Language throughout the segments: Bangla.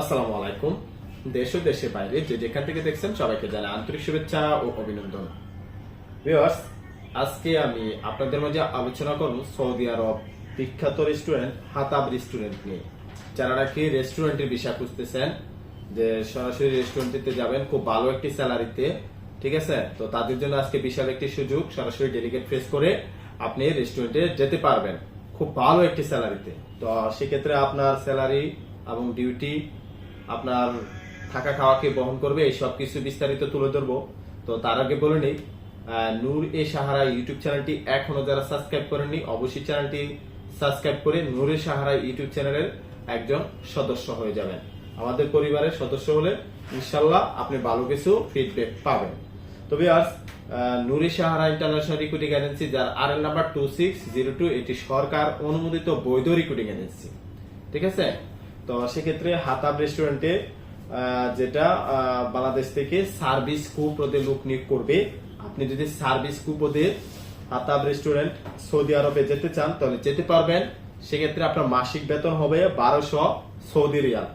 আসসালামু আলাইকুম। দেশ ও দেশের বাইরে যে যেখান থেকে দেখছেন সবাইকে জানাই আন্তরিক শুভেচ্ছা ও অভিনন্দন। ভিউয়ার্স, আজকে আমি আপনাদের মাঝে আলোচনা করব সৌদি আরব বিখ্যাত রেস্টুরেন্ট হাতাব রেস্টুরেন্ট নিয়ে। যারা নাকি রেস্টুরেন্টের বিষয় খুঁজতেছেন যে সরাসরি রেস্টুরেন্টে যাবেন, খুব ভালো একটি স্যালারিতে, ঠিক আছে? তো তাদের জন্য আজকে বিশাল একটি সুযোগ, সরাসরি ডেলিগেট ফেস করে আপনি রেস্টুরেন্টে যেতে পারবেন। খুব ভালো একটি স্যালারিতে। তো সেক্ষেত্রে আপনার স্যালারি এবং ডিউটি আপনার থাকা খাওয়াকে বহন করবে সব কিছু বিস্তারিত তুলে ধরবো। তো তার আগে বলে নিই নূর এ সাহারা ইউটিউব চ্যানেলটি এখনও যারা সাবস্ক্রাইব করেননি, অবশ্যই চ্যানেলটি সাবস্ক্রাইব করে নূর এ সাহারা ইউটিউব চ্যানেলের একজন সদস্য হয়ে যাবেন। আমাদের পরিবারের সদস্য হলে ইনশাল্লাহ আপনি ভালো কিছু ফিডব্যাক পাবেন। তবে আর Nuri Sahara international recruiting agency যার R L number two six zero two এটি সরকার অনুমোদিত বৈধ রিক্রুটিং এজেন্সি ঠিক আছে? তো সেক্ষেত্রে হাতাব রেস্টুরেন্টে যেটা বাংলাদেশ থেকে সার্ভিস কু পদে লোক নিয়োগ করবে। আপনি যদি সার্ভিস কু পদে হাতাব রেস্টুরেন্ট সৌদি আরবে যেতে চান, তাহলে যেতে পারবেন। সেক্ষেত্রে আপনার মাসিক বেতন হবে বারোশো সৌদি রিয়াল।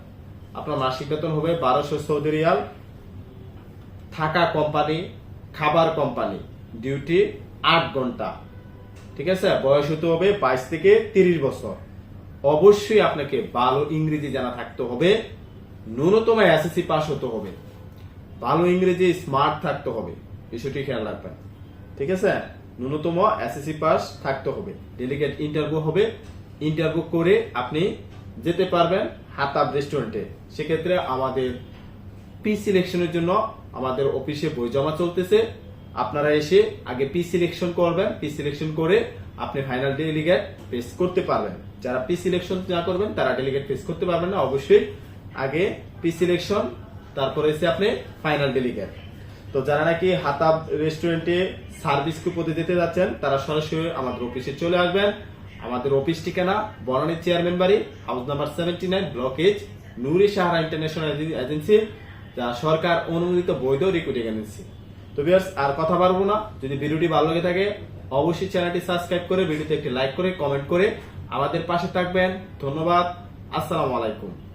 আপনার মাসিক বেতন হবে বারোশো সৌদি রিয়াল। থাকা কোম্পানি, খাবার কোম্পানি ডিউটি আট ঘণ্টা। ঠিক আছে? বয়স হতে হবে বাইশ থেকে তিরিশ বছর। অবশ্যই আপনাকে ভালো ইংরেজি জানা থাকতে হবে, ন্যূনতম এসএসসি পাস হতে হবে। ভালো ইংরেজি স্মার্ট থাকতে হবে, বিষয়টি খেয়াল রাখবেন। ঠিক আছে? ন্যূনতম এসএসসি পাস থাকতে হবে। ডেলিগেট ইন্টারভিউ হবে। ইন্টারভিউ করে আপনি যেতে পারবেন হাতাব রেস্টুরেন্টে সেক্ষেত্রে আমাদের পি সিলেকশনের জন্য আমাদের অফিসে বই জমা চলতেছে। আপনারা এসে আগে পি সিলেকশন করবেন। পি সিলেকশন করে আপনি ফাইনাল ডেলিগেট ফেস করতে পারবেন। যারা পি সিলেকশন না করবেন, তারা ডেলিগেট ফেস করতে পারবেন না, অবশ্যই। আগে পি সিলেকশন তারপরে এসে আপনি ফাইনাল ডেলিগেট তো যারা নাকি হাতাব রেস্টুরেন্টে সার্ভিস কুপতে যেতে যাচ্ছেন, তারা সরাসরি আমাদের অফিসে চলে আসবেন। আমাদের অফিস ঠিকানা, Banani chairman Bari house number seventy nine block G Nuri Sahara international agency যা সরকার অনুমোদিত বৈধ রিক্রুটিং এজেন্সি তো বিয়ার্স আর কথা পারব না। যদি ভিডিওটি ভালো লেগে থাকে, অবশ্যই চ্যানেলটি সাবস্ক্রাইব করে, ভিডিওতে একটি লাইক করে কমেন্ট করে আমাদের পাশে থাকবেন। ধন্যবাদ। আসসালামু আলাইকুম।